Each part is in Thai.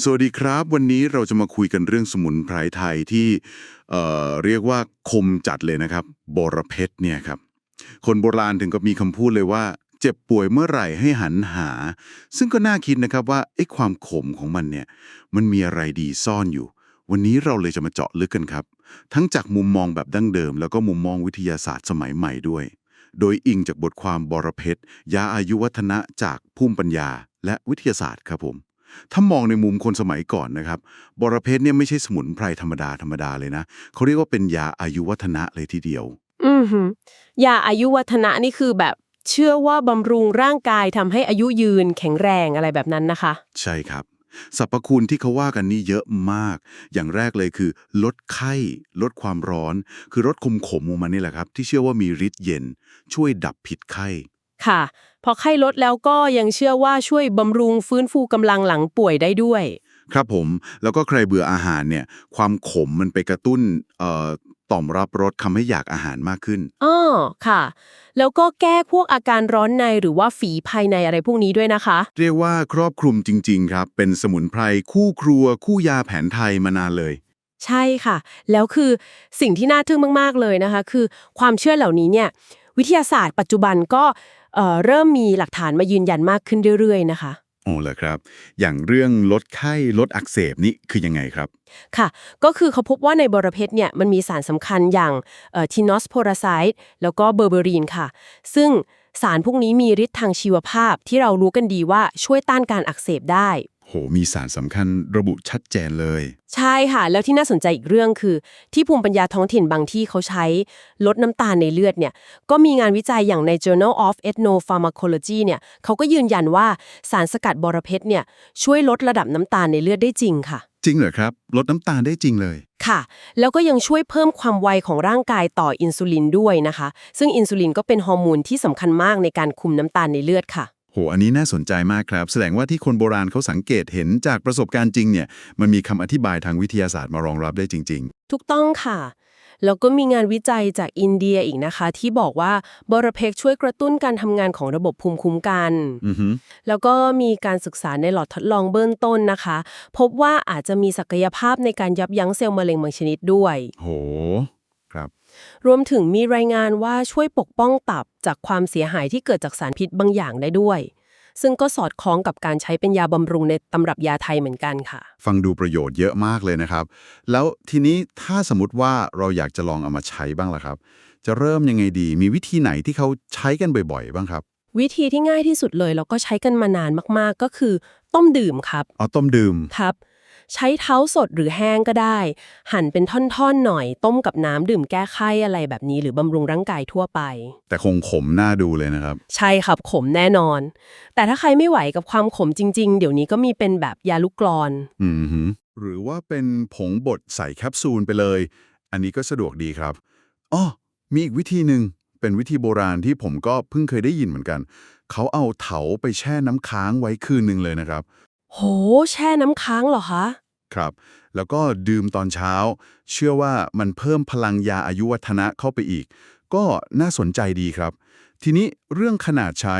สวัสดีครับ วันนี้เราจะมาคุยกันเรื่องสมุนไพรไทยที่เเรียกว่าคมจัดเลยนะครับบรเพชรเนี่ยครับ คนโบราณถึงกับมีคำพูดเลยว่า เจ็บป่วยเมื่อไหร่ให้หันหา ซึ่งก็น่าคิดนะครับว่าไอ้ความขมของมันเนี่ย มันมีอะไรดีซ่อนอยู่ วันนี้เราเลยจะมาเจาะลึกกันครับ ทั้งจากมุมมองแบบดั้งเดิม แล้วก็มุมมองวิทยาศาสตร์สมัยใหม่ด้วย โดยอิงจากบทความบรเพชรยาอายุวัฒนะจากภูมิปัญญา และวิทยาศาสตร์ครับผม ถ้ามองในมุมคนสมัยก่อนนะครับ บรเพชรเนี่ยไม่ใช่สมุนไพรธรรมดาธรรมดาเลยนะ เขาเรียกว่าเป็นยาอายุวัฒนะเลยทีเดียว อือหือยาอายุวัฒนะนี่คือแบบเชื่อว่าบำรุงร่างกายทำให้อายุยืนแข็งแรงอะไรแบบนั้นนะคะ ใช่ครับสรรพคุณที่เขาว่ากันนี่เยอะมาก อย่างแรกเลยคือ ลดไข้ ลดความร้อน คือลดขมขมๆของมันนี่แหละครับ ที่เชื่อว่ามีฤทธิ์เย็น ช่วยดับผิดไข้ ค่ะ พอไข้ลดแล้วก็ยังเชื่อว่าช่วยบำรุงฟื้นฟูกำลังหลังป่วยได้ด้วย ครับผมแล้วก็ใครเบื่ออาหารเนี่ยความขมมันไปกระตุ้นเอ่อต่อมรับรสทำให้อยากอาหารมากขึ้นอ้อค่ะ แล้วก็แก้พวกอาการร้อนในหรือว่าฝีภายในอะไรพวกนี้ด้วยนะคะ เรียกว่าครอบคลุมจริง ๆ ครับ เป็นสมุนไพรคู่ครัว คู่ยาแผนไทยมานานเลย ใช่ค่ะ แล้วคือสิ่งที่น่าทึ่งมาก ๆ เลยนะคะ คือความเชื่อเหล่านี้เนี่ย วิทยาศาสตร์ปัจจุบันก็ เอ่อเริ่มมีหลักฐานมายืนยันมากขึ้นเรื่อยๆ นะคะโอ้เหรอครับ อย่างเรื่องลดไข้ลดอักเสบนี่คือยังไงครับ ค่ะ ก็คือเขาพบว่าในบรเพชรเนี่ยมันมีสารสำคัญอย่างทินอสโพรไซด์แล้วก็เบอร์เบอรีนค่ะ ซึ่งสารพวกนี้มีฤทธิ์ทางชีวภาพที่เรารู้กันดีว่าช่วยต้านการอักเสบได้ โหมีสารสำคัญระบุชัดเจนเลย ใช่ค่ะ แล้วที่น่าสนใจอีกเรื่องคือ ที่ภูมิปัญญาท้องถิ่นบางที่เขาใช้ลดน้ำตาลในเลือดเนี่ยก็มีงานวิจัยอย่างใน Journal of Ethnopharmacology เนี่ยเขาก็ยืนยันว่าสารสกัดบรเพชรเนี่ยช่วยลดระดับน้ำตาลในเลือดได้จริงค่ะ จริงเหรอครับ ลดน้ำตาลได้จริงเลยค่ะ แล้วก็ยังช่วยเพิ่มความไวของร่างกายต่ออินซูลินด้วยนะคะ ซึ่งอินซูลินก็เป็นฮอร์โมนที่สำคัญมากในการคุมน้ำตาลในเลือดค่ะ โห อันนี้น่าสนใจมากครับ แสดงว่าที่คนโบราณเขาสังเกตเห็นจากประสบการณ์จริงเนี่ย มันมีคำอธิบายทางวิทยาศาสตร์มารองรับได้จริงถูกต้องค่ะ แล้วก็มีงานวิจัยจากอินเดียอีกนะคะ ที่บอกว่าบรเพกช่วยกระตุ้นการทำงานของระบบภูมิคุ้มกันๆอือฮึแล้วก็มีการศึกษาในหลอดทดลองเบื้องต้นนะคะ พบว่าอาจจะมีศักยภาพในการยับยั้งเซลล์มะเร็งบางชนิดด้วย โห ครับ รวมถึงมีรายงานว่าช่วยปกป้องตับจากความเสียหายที่เกิดจากสารพิษบางอย่างได้ด้วย ซึ่งก็สอดคล้องกับการใช้เป็นยาบำรุงในตำรับยาไทยเหมือนกันค่ะ ฟังดูประโยชน์เยอะมากเลยนะครับ แล้วทีนี้ถ้าสมมติว่าเราอยากจะลองเอามาใช้บ้างล่ะครับ จะเริ่มยังไงดี มีวิธีไหนที่เขาใช้กันบ่อย ๆ บ้างครับวิธีที่ง่ายที่สุดเลยแล้วก็ใช้กันมานานมากๆ ก็คือ ต้มดื่มครับเอาต้มดื่มครับ ใช้เท้าสดหรือแห้งก็ได้ หั่นเป็นท่อนๆหน่อย ต้มกับน้ำดื่มแก้ไข้อะไรแบบนี้หรือบำรุงร่างกายทั่วไป แต่คงขมน่าดูเลยนะครับ ใช่ครับขมแน่นอน แต่ถ้าใครไม่ไหวกับความขมจริง ๆ เดี๋ยวนี้ก็มีเป็นแบบยาลูกกรอนอืมฮึหรือว่าเป็นผงบดใส่แคปซูลไปเลย อันนี้ก็สะดวกดีครับอ้อมีอีกวิธีหนึ่งเป็นวิธีโบราณที่ผมก็เพิ่งเคยได้ยินเหมือนกัน เขาเอาเถาไปแช่น้ำค้างไว้คืนหนึ่งเลยนะครับ โห แช่น้ำค้างเหรอคะ ครับ แล้วก็ดื่มตอนเช้า เชื่อว่ามันเพิ่มพลังยาอายุวัฒนะเข้าไปอีก ก็น่าสนใจดีครับ ทีนี้เรื่องขนาดใช้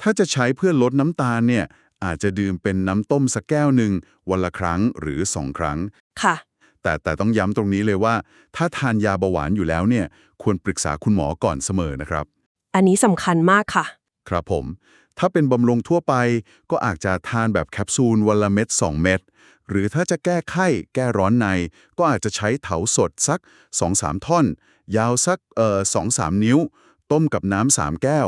ถ้าจะใช้เพื่อลดน้ำตาลเนี่ย อาจจะดื่มเป็นน้ำต้มสักแก้วหนึ่งวันละครั้งหรือสองครั้ง ค่ะ แต่แต่ต้องย้ำตรงนี้เลยว่า ถ้าทานยาเบาหวานอยู่แล้วเนี่ย ควรปรึกษาคุณหมอก่อนเสมอนะครับ อันนี้สำคัญมากค่ะ ครับผม ถ้าเป็นบำรุงทั่วไปก็อาจจะทานแบบแคปซูลวันละเม็ด2 เม็ด หรือถ้าจะแก้ไข้แก้ร้อนใน ก็อาจจะใช้เถาสดสัก 2-3 ท่อน ยาวสักเอ่อ2-3นิ้ว ต้มกับน้ำ3แก้ว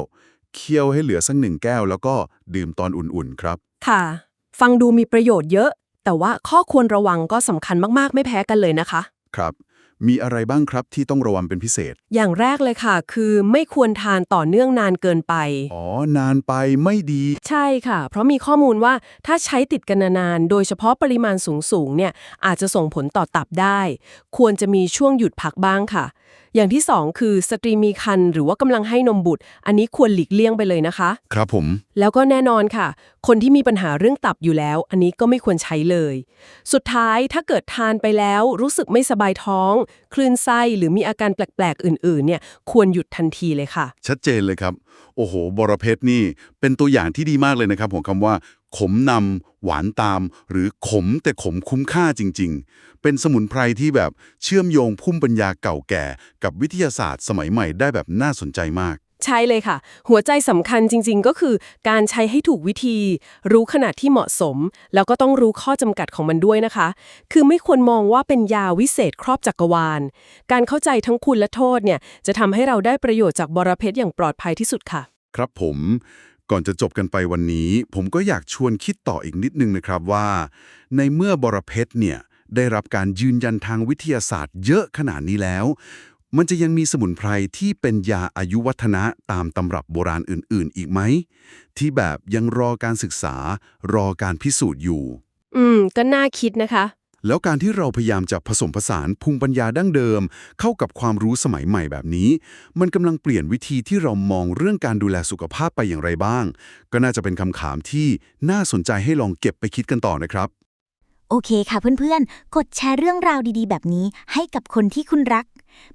เคี่ยวให้เหลือสักหนึ่งแก้ว แล้วก็ดื่มตอนอุ่นๆครับ ค่ะ ฟังดูมีประโยชน์เยอะ แต่ว่าข้อควรระวังก็สำคัญมากๆ ไม่แพ้กันเลยนะคะ ครับ มีอะไรบ้างครับที่ต้องระวังเป็นพิเศษ อย่างแรกเลยค่ะ คือไม่ควรทานต่อเนื่องนานเกินไป อ๋อ นานไปไม่ดี ใช่ค่ะ เพราะมีข้อมูลว่าถ้าใช้ติดกันนานๆ โดยเฉพาะปริมาณสูงๆ เนี่ยอาจจะส่งผลต่อตับได้ ควรจะมีช่วงหยุดพักบ้างค่ะอย่างที่สองคือสตรีมีครรภ์หรือว่ากำลังให้นมบุตร อันนี้ควรหลีกเลี่ยงไปเลยนะคะ ครับผม แล้วก็แน่นอนค่ะ คนที่มีปัญหาเรื่องตับอยู่แล้ว อันนี้ก็ไม่ควรใช้เลย สุดท้ายถ้าเกิดทานไปแล้วรู้สึกไม่สบายท้อง คลื่นไส้หรือมีอาการแปลกๆ อื่นๆ เนี่ยควรหยุดทันทีเลยค่ะ ชัดเจนเลยครับ โอ้โห บรเพชรนี่เป็นตัวอย่างที่ดีมากเลยนะครับของคำว่า ขมนำหวานตาม หรือขมแต่ขมคุ้มค่าจริง ๆ เป็นสมุนไพรที่แบบเชื่อมโยงพุ่มปัญญาเก่าแก่ กับวิทยาศาสตร์สมัยใหม่ได้แบบน่าสนใจมาก ใช่เลยค่ะ หัวใจสำคัญจริง ๆ ก็คือ การใช้ให้ถูกวิธี รู้ขนาดที่เหมาะสม แล้วก็ต้องรู้ข้อจำกัดของมันด้วยนะคะ คือไม่ควรมองว่าเป็นยาวิเศษครอบจักรวาล การเข้าใจทั้งคุณและโทษเนี่ยจะทำให้เราได้ประโยชน์จากบรเพชรอย่างปลอดภัยที่สุดค่ะ ครับผม ก่อนจะจบกันไปวันนี้ ผมก็อยากชวนคิดต่ออีกนิดนึงนะครับว่า ในเมื่อบรเพชรเนี่ยได้รับการยืนยันทางวิทยาศาสตร์ เยอะขนาดนี้แล้ว มันจะยังมีสมุนไพรที่เป็นยาอายุวัฒนะตามตำรับโบราณอื่น ๆ อีกไหม ที่แบบยังรอการศึกษารอการพิสูจน์อยู่ อืม ก็น่าคิดนะคะ แล้วการที่เราพยายามจะผสมผสานภูมิปัญญาดั้งเดิม เข้ากับความรู้สมัยใหม่แบบนี้ มันกำลังเปลี่ยนวิธีที่เรามองเรื่องการดูแลสุขภาพไปอย่างไรบ้าง ก็น่าจะเป็นคำถามที่น่าสนใจให้ลองเก็บไปคิดกันต่อนะครับ โอเคค่ะเพื่อนๆ กดแชร์เรื่องราวดีๆ แบบนี้ให้กับคนที่คุณรัก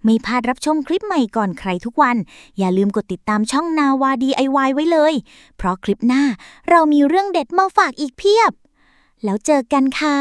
ไม่พลาดรับชมคลิปใหม่ก่อนใครทุกวัน อย่าลืมกดติดตามช่องนาวา DIY ไว้เลย เพราะคลิปหน้าเรามีเรื่องเด็ดมาฝากอีกเพียบ แล้วเจอกันค่ะ